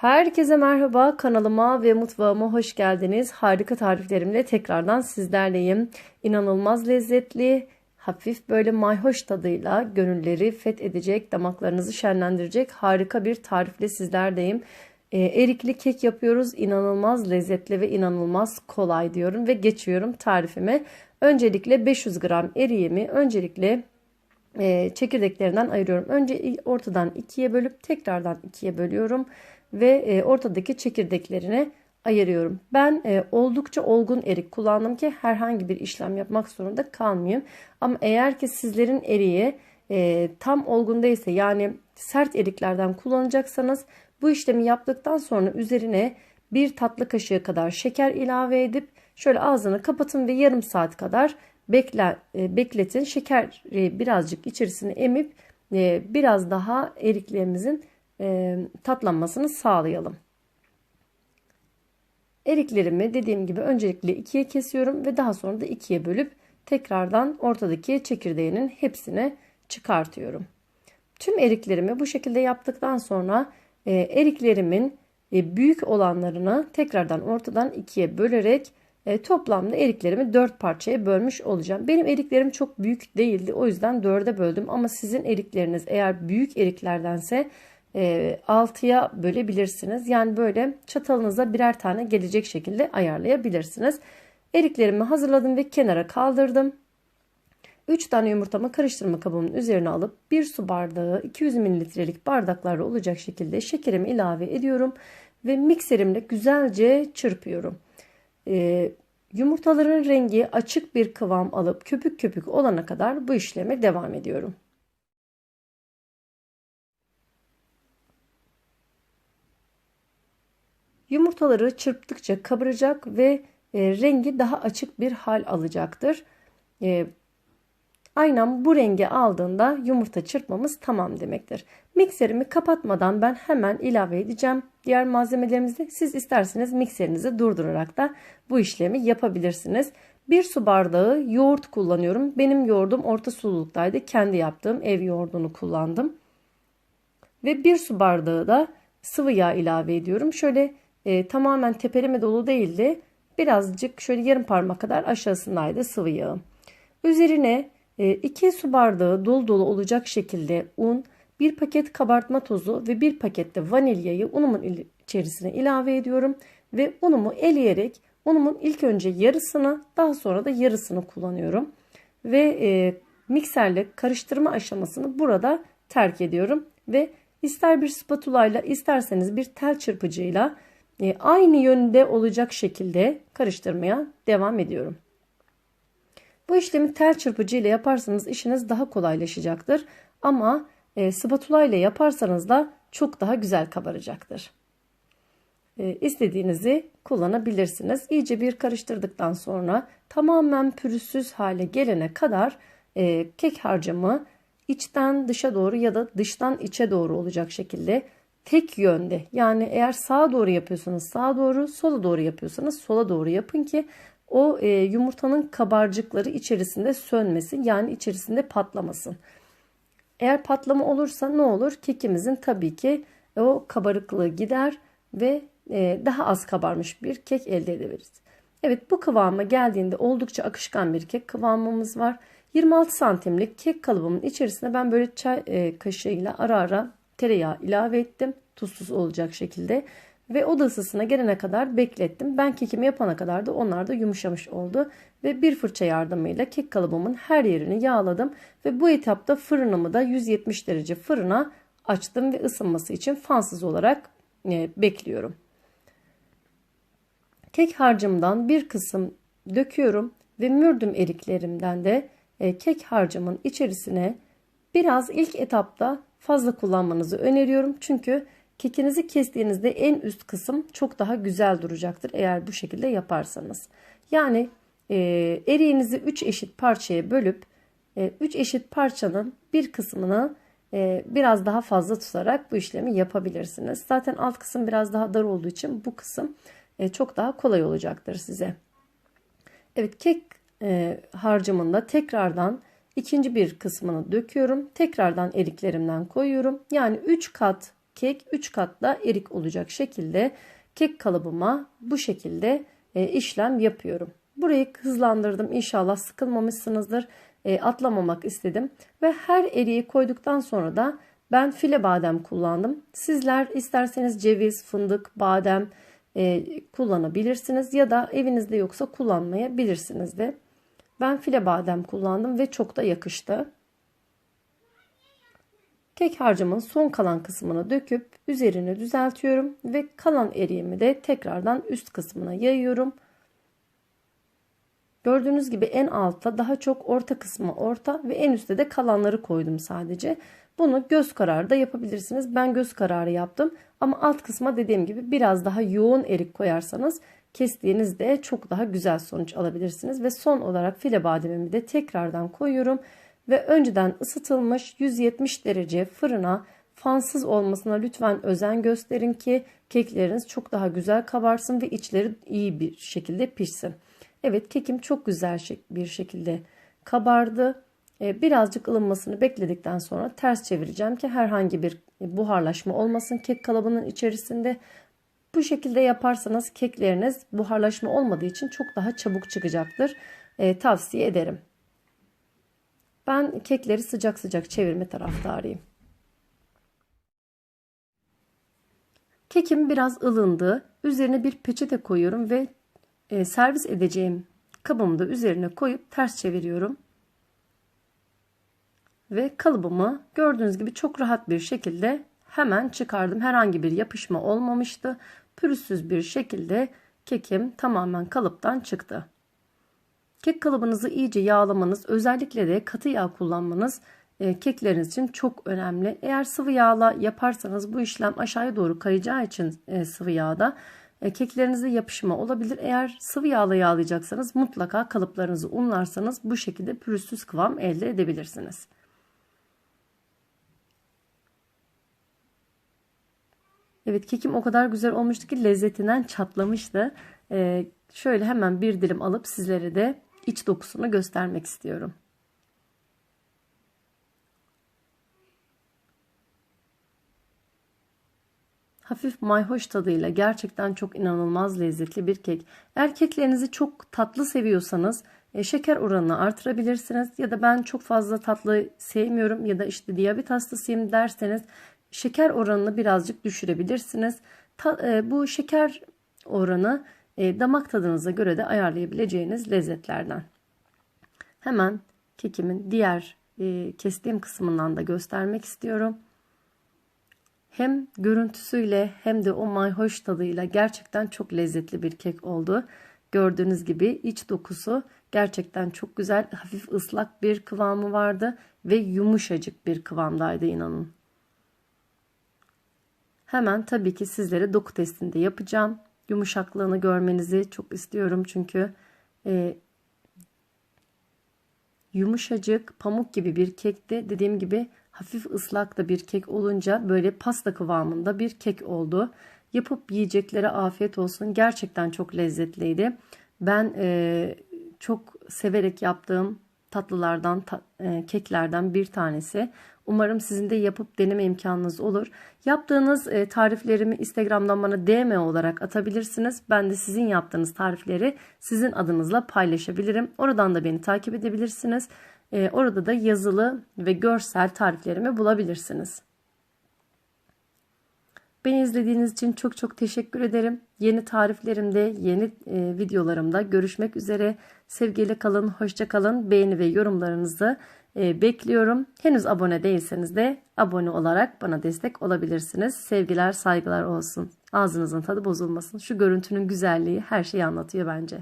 Herkese merhaba kanalıma ve mutfağıma hoş geldiniz. Harika tariflerimle tekrardan sizlerleyim. İnanılmaz lezzetli, hafif böyle mayhoş tadıyla gönülleri fethedecek, damaklarınızı şenlendirecek harika bir tarifle sizlerdeyim. Ee, erikli kek yapıyoruz. İnanılmaz lezzetli ve inanılmaz kolay diyorum ve geçiyorum tarifime. Öncelikle 500 gram eriğimi öncelikle e, çekirdeklerinden ayırıyorum. Önce ortadan ikiye bölüp tekrardan ikiye bölüyorum ve e, ortadaki çekirdeklerini ayırıyorum. Ben e, oldukça olgun erik kullandım ki herhangi bir işlem yapmak zorunda kalmayayım. Ama eğer ki sizlerin eriği e, tam olgun değilse yani sert eriklerden kullanacaksanız bu işlemi yaptıktan sonra üzerine bir tatlı kaşığı kadar şeker ilave edip şöyle ağzını kapatın ve yarım saat kadar bekle, e, bekletin. Şeker birazcık içerisine emip biraz daha eriklerimizin e, tatlanmasını sağlayalım. Eriklerimi dediğim gibi öncelikle ikiye kesiyorum ve daha sonra da ikiye bölüp tekrardan ortadaki çekirdeğinin hepsini çıkartıyorum. Tüm eriklerimi bu şekilde yaptıktan sonra e, eriklerimin e, büyük olanlarını tekrardan ortadan ikiye bölerek toplamda eriklerimi dört parçaya bölmüş olacağım. Benim eriklerim çok büyük değildi. O yüzden dörde böldüm. Ama sizin erikleriniz eğer büyük eriklerdense e, 6'ya bölebilirsiniz. Yani böyle çatalınıza birer tane gelecek şekilde ayarlayabilirsiniz. Eriklerimi hazırladım ve kenara kaldırdım. 3 tane yumurtamı karıştırma kabımın üzerine alıp 1 su bardağı 200 mililitrelik bardaklarda olacak şekilde şekerimi ilave ediyorum ve mikserimle güzelce çırpıyorum. Ee, yumurtaların rengi açık bir kıvam alıp köpük köpük olana kadar bu işleme devam ediyorum. Yumurtaları çırptıkça kabaracak ve e, rengi daha açık bir hal alacaktır. E, aynen bu rengi aldığında yumurta çırpmamız tamam demektir. Mikserimi kapatmadan ben hemen ilave edeceğim diğer malzemelerimizi. Siz isterseniz mikserinizi durdurarak da bu işlemi yapabilirsiniz. Bir su bardağı yoğurt kullanıyorum. Benim yoğurdum orta sululuktaydı. Kendi yaptığım ev yoğurdunu kullandım. Ve bir su bardağı da sıvı yağ ilave ediyorum. Şöyle e, tamamen tepeleme dolu değildi. Birazcık şöyle yarım parmak kadar aşağısındaydı sıvı yağım. Üzerine 2 e, su bardağı dolu dolu olacak şekilde un, 1 paket kabartma tozu ve 1 pakette vanilyayı unumun içerisine ilave ediyorum. Ve unumu eleyerek unumun ilk önce yarısını daha sonra da yarısını kullanıyorum. Ve e, mikserle karıştırma aşamasını burada terk ediyorum. Ve ister bir spatula ile isterseniz bir tel çırpıcıyla e, aynı yönde olacak şekilde karıştırmaya devam ediyorum. Bu işlemi tel çırpıcı ile yaparsanız işiniz daha kolaylaşacaktır. Ama e, spatula ile yaparsanız da çok daha güzel kabaracaktır. E, istediğinizi kullanabilirsiniz. İyice bir karıştırdıktan sonra tamamen pürüzsüz hale gelene kadar e, kek harcımı içten dışa doğru ya da dıştan içe doğru olacak şekilde tek yönde yani eğer sağa doğru yapıyorsanız sağa doğru sola doğru yapıyorsanız sola doğru yapın ki o e, yumurtanın kabarcıkları içerisinde sönmesin yani içerisinde patlamasın. Eğer patlama olursa ne olur? Kekimizin tabii ki o kabarıklığı gider ve e, daha az kabarmış bir kek elde edebiliriz. Evet bu kıvama geldiğinde oldukça akışkan bir kek kıvamımız var. 26 santimlik kek kalıbımın içerisine ben böyle çay e, kaşığıyla ara ara tereyağı ilave ettim. Tuzsuz olacak şekilde. Ve oda ısısına gelene kadar beklettim. Ben kekimi yapana kadar da onlar da yumuşamış oldu. Ve bir fırça yardımıyla kek kalıbımın her yerini yağladım. Ve bu etapta fırınımı da 170 derece fırına açtım ve ısınması için fansız olarak e, bekliyorum. Kek harcımdan bir kısım döküyorum ve mürdüm eriklerimden de e, kek harcımın içerisine biraz ilk etapta fazla kullanmanızı öneriyorum. Çünkü kekinizi kestiğinizde en üst kısım çok daha güzel duracaktır eğer bu şekilde yaparsanız. Yani e, eriğinizi 3 eşit parçaya bölüp 3 e, eşit parçanın bir kısmını e, biraz daha fazla tutarak bu işlemi yapabilirsiniz. Zaten alt kısım biraz daha dar olduğu için bu kısım e, çok daha kolay olacaktır size. Evet kek e, harcımında tekrardan ikinci bir kısmını döküyorum. Tekrardan eriklerimden koyuyorum. Yani 3 kat kek 3 katta erik olacak şekilde kek kalıbıma bu şekilde e, işlem yapıyorum. Burayı hızlandırdım. İnşallah sıkılmamışsınızdır. E, atlamamak istedim. Ve her eriği koyduktan sonra da ben file badem kullandım. Sizler isterseniz ceviz, fındık, badem e, kullanabilirsiniz. Ya da evinizde yoksa kullanmayabilirsiniz de. Ben file badem kullandım ve çok da yakıştı. Kek harcımın son kalan kısmını döküp üzerini düzeltiyorum ve kalan eriğimi de tekrardan üst kısmına yayıyorum. Gördüğünüz gibi en altta daha çok orta kısmı orta ve en üstte de kalanları koydum sadece. Bunu göz kararı da yapabilirsiniz. Ben göz kararı yaptım ama alt kısma dediğim gibi biraz daha yoğun erik koyarsanız kestiğinizde çok daha güzel sonuç alabilirsiniz. Ve son olarak file bademimi de tekrardan koyuyorum ve önceden ısıtılmış 170 derece fırına fansız olmasına lütfen özen gösterin ki kekleriniz çok daha güzel kabarsın ve içleri iyi bir şekilde pişsin. Evet kekim çok güzel bir şekilde kabardı. Ee, birazcık ılınmasını bekledikten sonra ters çevireceğim ki herhangi bir buharlaşma olmasın kek kalıbının içerisinde. Bu şekilde yaparsanız kekleriniz buharlaşma olmadığı için çok daha çabuk çıkacaktır. Ee, tavsiye ederim. Ben kekleri sıcak sıcak çevirme taraftarıyım. Kekim biraz ılındı. Üzerine bir peçete koyuyorum ve e, servis edeceğim kabımı da üzerine koyup ters çeviriyorum. Ve kalıbımı gördüğünüz gibi çok rahat bir şekilde hemen çıkardım. Herhangi bir yapışma olmamıştı. Pürüzsüz bir şekilde kekim tamamen kalıptan çıktı. Kek kalıbınızı iyice yağlamanız, özellikle de katı yağ kullanmanız e, kekleriniz için çok önemli. Eğer sıvı yağla yaparsanız bu işlem aşağıya doğru kayacağı için e, sıvı yağda e, keklerinizde yapışma olabilir. Eğer sıvı yağla yağlayacaksanız mutlaka kalıplarınızı unlarsanız bu şekilde pürüzsüz kıvam elde edebilirsiniz. Evet kekim o kadar güzel olmuştu ki lezzetinden çatlamıştı. Ee, şöyle hemen bir dilim alıp sizlere de iç dokusunu göstermek istiyorum. Hafif mayhoş tadıyla gerçekten çok inanılmaz lezzetli bir kek. Eğer keklerinizi çok tatlı seviyorsanız e, şeker oranını artırabilirsiniz. Ya da ben çok fazla tatlı sevmiyorum ya da işte diyabet hastasıyım derseniz şeker oranını birazcık düşürebilirsiniz. Ta, e, bu şeker oranı e, damak tadınıza göre de ayarlayabileceğiniz lezzetlerden. Hemen kekimin diğer e, kestiğim kısmından da göstermek istiyorum. Hem görüntüsüyle hem de o mayhoş tadıyla gerçekten çok lezzetli bir kek oldu. Gördüğünüz gibi iç dokusu gerçekten çok güzel, hafif ıslak bir kıvamı vardı ve yumuşacık bir kıvamdaydı inanın. Hemen tabii ki sizlere doku testinde yapacağım yumuşaklığını görmenizi çok istiyorum çünkü e, yumuşacık pamuk gibi bir kekti. Dediğim gibi hafif ıslak da bir kek olunca böyle pasta kıvamında bir kek oldu. Yapıp yiyeceklere afiyet olsun. Gerçekten çok lezzetliydi. Ben e, çok severek yaptığım tatlılardan, ta, e, keklerden bir tanesi. Umarım sizin de yapıp deneme imkanınız olur. Yaptığınız e, tariflerimi Instagram'dan bana DM olarak atabilirsiniz. Ben de sizin yaptığınız tarifleri sizin adınızla paylaşabilirim. Oradan da beni takip edebilirsiniz. E, orada da yazılı ve görsel tariflerimi bulabilirsiniz. Beni izlediğiniz için çok çok teşekkür ederim. Yeni tariflerimde, yeni e, videolarımda görüşmek üzere. Sevgiyle kalın, hoşça kalın. Beğeni ve yorumlarınızı bekliyorum. Henüz abone değilseniz de abone olarak bana destek olabilirsiniz. Sevgiler, saygılar olsun. Ağzınızın tadı bozulmasın. Şu görüntünün güzelliği her şeyi anlatıyor bence.